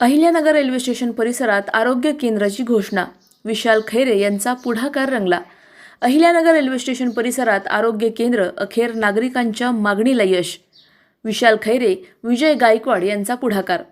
Ahilyanagar railway station परिसरात आरोग्य केंद्राची घोषणा. विशाल खैरे यांचा पुढाकार रंगला. अहिल्यानगर रेल्वे स्टेशन परिसरात आरोग्य केंद्र अखेर नागरिकांच्या मागणीला यश. विशाल खैरे विजय गायकवाड यांचा पुढाकार.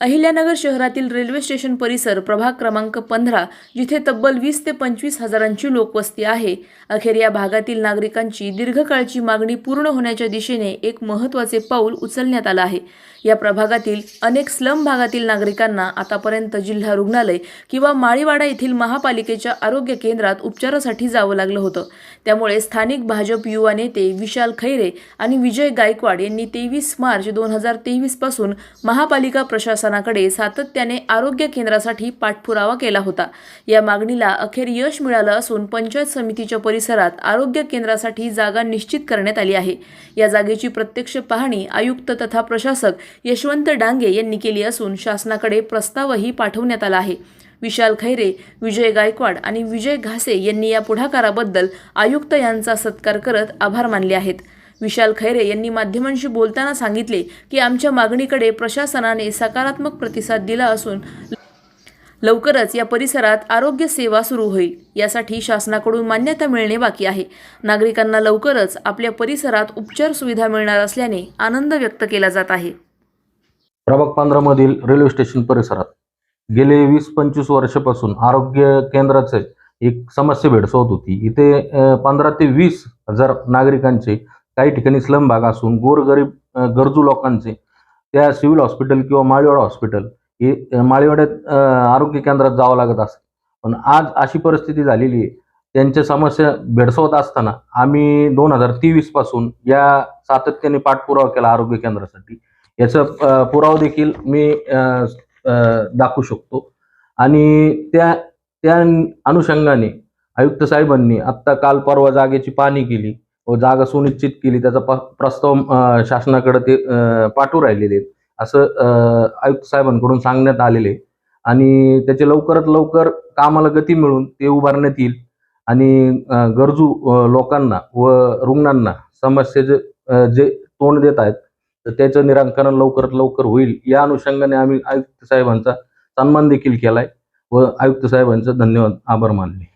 अहिल्यानगर शहरातील रेल्वे स्टेशन परिसर प्रभाग क्रमांक पंधरा जिथे तब्बल वीस ते पंचवीस हजारांची लोकवस्ती आहे. अखेर या भागातील नागरिकांची दीर्घकाळची मागणी पूर्ण होण्याच्या दिशेने एक महत्त्वाचे पाऊल उचलण्यात आलं आहे. या प्रभागातील अनेक स्लम भागातील नागरिकांना आतापर्यंत जिल्हा रुग्णालय किंवा माळीवाडा येथील महापालिकेच्या आरोग्य केंद्रात उपचारासाठी जावं लागलं होतं. त्यामुळे स्थानिक भाजप युवा नेते विशाल खैरे आणि विजय गायकवाड यांनी तेवीस मार्च दोन हजार तेवीसपासून महापालिका प्रशासन प्रशासनाकडे सातत्याने आरोग्य केंद्रासाठी पाठपुरावा केला होता. या मागणीला अखेर यश मिळालं असून पंचायत समितीच्या परिसरात आरोग्य केंद्रासाठी जागा निश्चित करण्यात आली आहे. या जागेची प्रत्यक्ष पाहणी आयुक्त तथा प्रशासक यशवंत डांगे यांनी केली असून शासनाकडे प्रस्तावही पाठवण्यात आला आहे. विशाल खैरे विजय गायकवाड आणि विजय घासे यांनी या पुढाकाराबद्दल आयुक्त यांचा सत्कार करत आभार मानले आहेत. विशाल खैरे यांनी माध्यमांशी बोलताना सांगितले की आमच्या मागणीकडे प्रशासनाने सकारात्मक प्रतिसाद दिला असून लवकरच या परिसरात आरोग्य सेवा सुरू होईल. यासाठी शासनाकडून मान्यता मिळणे बाकी आहे. नागरिकांना लवकरच आपल्या परिसरात उपचार सुविधा मिळणार असल्याने आनंद व्यक्त केला जात आहे. प्रभाग पंधरामधील रेल्वे स्टेशन परिसरात गेले वीस पंचवीस वर्षापासून आरोग्य केंद्राचे एक समस्या भेडसवत होती. इथे पंधरा ते वीस हजार नागरिकांचे काही ठिकाणी स्लम भाग असून गोरगरीब गरजू लोकांचे त्या सिव्हिल हॉस्पिटल किंवा माळीवाडा हॉस्पिटल हे माळीवाड्यात आरोग्य केंद्रात जावं लागत असत पण आज अशी परिस्थिती झालेली आहे. त्यांच्या समस्या भेडसावत असताना आम्ही दोन हजार तेवीसपासून या सातत्याने पाठपुरावा केला आरोग्य केंद्रासाठी. याचा पुरावा देखील मी अ, दाखवू शकतो. आणि त्या त्या अनुषंगाने आयुक्त साहेबांनी आत्ता काल परवा जागेची पाहणी केली. जागा सुनिश्चित केली त्याचा प्रस्ताव शासनाकडे ते पाठवू राहिलेले आहेत. असं आयुक्त साहेबांकडून सांगण्यात आलेले आणि त्याचे लवकरात लवकर कामाला गती मिळून ते उभारण्यात येईल. आणि गरजू लोकांना व रुग्णांना समस्येचे जे तोंड देत आहेत तर त्याचं निराकरण लवकरात लवकर होईल. या अनुषंगाने आम्ही आयुक्त साहेबांचा सन्मान देखील केलाय. व आयुक्त साहेबांचं धन्यवाद. आभार मानले.